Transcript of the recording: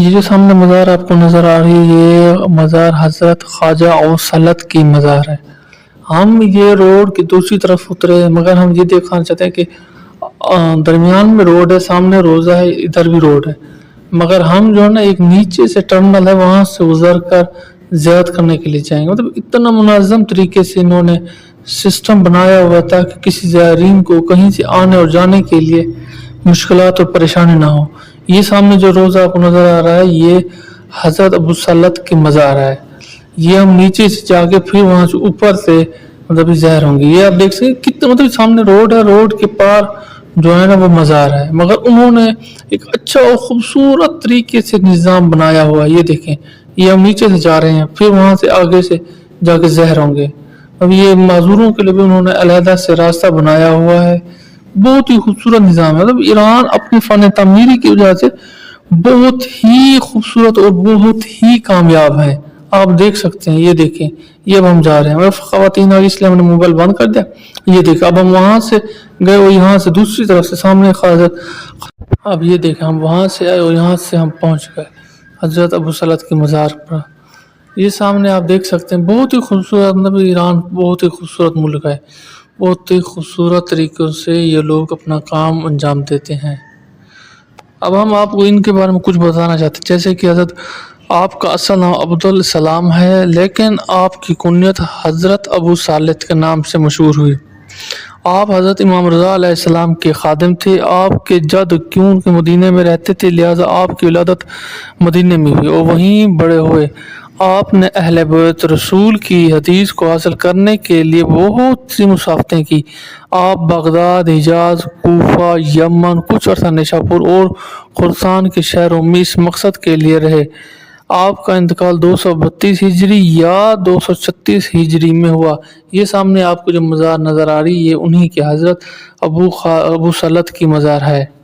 یہ جو سامنے مزار آپ کو نظر آ رہی ہے، یہ مزار حضرت خواجہ اوسلت کی مزار ہے۔ ہم یہ روڈ کی دوسری طرف اترے، مگر ہم یہ دیکھنا چاہتے ہیں کہ درمیان میں روڈ ہے، سامنے روزہ ہے، ادھر بھی روڈ ہے۔ مگر ہم جو ہے نا، ایک نیچے سے ٹرمنل ہے، وہاں سے گزر کر زیارت کرنے کے لیے جائیں گے۔ مطلب اتنا منظم طریقے سے انہوں نے سسٹم بنایا ہوا تھا کہ کسی زائرین کو کہیں سے آنے اور جانے کے لیے مشکلات اور پریشانی نہ ہو۔ یہ سامنے جو روزہ آپ کو نظر آ رہا ہے، یہ حضرت ابو سلط کی مزار ہے۔ یہ ہم نیچے سے جا کے پھر وہاں سے اوپر سے مطلب زہر ہوں گے۔ یہ آپ دیکھ سکتے کتنے مطلب سامنے روڈ ہے، روڈ کے پار جو ہے نا وہ مزار ہے۔ مگر انہوں نے ایک اچھا اور خوبصورت طریقے سے نظام بنایا ہوا ہے۔ یہ دیکھیں، یہ ہم نیچے سے جا رہے ہیں، پھر وہاں سے آگے سے جا کے زہر ہوں گے۔ اب یہ معذوروں کے لیے بھی انہوں نے علیحدہ سے راستہ بنایا ہوا ہے۔ بہت ہی خوبصورت نظام ہے۔ مطلب ایران اپنی فن تعمیری کی وجہ سے بہت ہی خوبصورت اور بہت ہی کامیاب ہے۔ آپ دیکھ سکتے ہیں، یہ دیکھیں۔ یہ اب ہم جا رہے ہیں۔ مطلب خواتین آگے اس لیے ہم نے موبائل بند کر دیا۔ یہ دیکھیں۔ اب ہم وہاں سے گئے اور یہاں سے دوسری طرف سے سامنے حضرت اب یہ دیکھیں، ہم وہاں سے آئے اور یہاں سے ہم پہنچ گئے۔ حضرت ابو سلط کے مزار پر۔ یہ سامنے آپ دیکھ سکتے ہیں، بہت ہی خوبصورت۔ مطلب ایران بہت ہی خوبصورت ملک ہے۔ بہت ہی خوبصورت طریقوں سے یہ لوگ اپنا کام انجام دیتے ہیں۔ اب ہم آپ کو ان کے بارے میں کچھ بتانا چاہتے ہیں۔ جیسے کہ حضرت، آپ کا اصل نام عبدالسلام ہے، لیکن آپ کی کنیت حضرت ابو صالح کے نام سے مشہور ہوئی۔ آپ حضرت امام رضا علیہ السلام کے خادم تھے۔ آپ کے جد کیوں کے مدینہ میں رہتے تھے، لہذا آپ کی ولادت مدینہ میں ہوئی اور وہیں بڑے ہوئے۔ آپ نے اہل بیت رسول کی حدیث کو حاصل کرنے کے لیے بہت سی مسافتیں کی۔ آپ بغداد، حجاز، کوفہ، یمن، کچھ عرصہ نشاپور اور خرسان کے شہروں میں اس مقصد کے لیے رہے۔ آپ کا انتقال دو سو بتیس ہجری یا دو سو چھتیس ہجری میں ہوا۔ یہ سامنے آپ کو جو مزار نظر آ رہی ہے، یہ انہی کے حضرت ابو خا ابو سلط کی مزار ہے۔